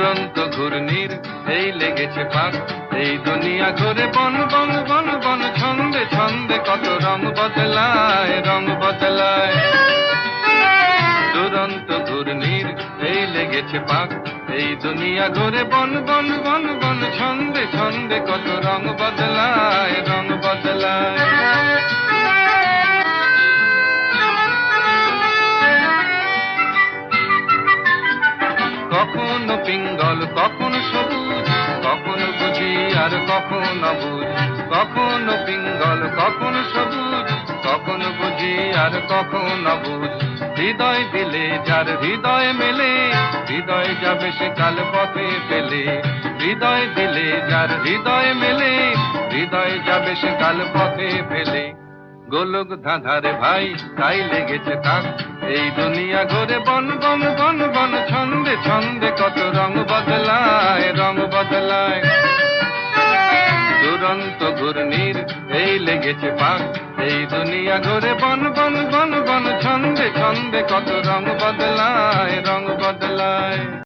দুরন্ত ঘূর্ণির, এই লেগেছে পাক এই দুনিয়া ঘুরে বন বন বন বন, ছন্দে ছন্দে কত রং বদলায় রং বদলায়। দুরন্ত ঘূর্ণির, এই লেগেছে পাক এই দুনিয়া ঘুরে বন বন বন বন, ছন্দে ছন্দে কত রং বদলায়। কখনো পিঙ্গল, কখনো সবুজ, কখনো বুঝি আর কখনো অবুঝ কখনো পিঙ্গল, কখনো সবুজ, কখনো বুঝি আর কখনো অবুঝ হৃদয় দিলে, যার হৃদয় মেলে, হৃদয় যাবে সে কাল পথে পেলে। হৃদয় দিলে, যার হৃদয় মেলে, হৃদয় যাবে সে কাল পথে ফেলে গোলক ধাঁধারে ভাই, তাই লেগেছে তাক। এই দুনিয়া ঘুরে বন বন বন বন ছন্দে ছন্দে কত রং বদলায় রং বদলায়। দুরন্ত ঘূর্ণির এই লেগেছে পাক, এই দুনিয়া ঘুরে বন বন বন বন, ছন্দে ছন্দে কত রং বদলায় রং বদলায়।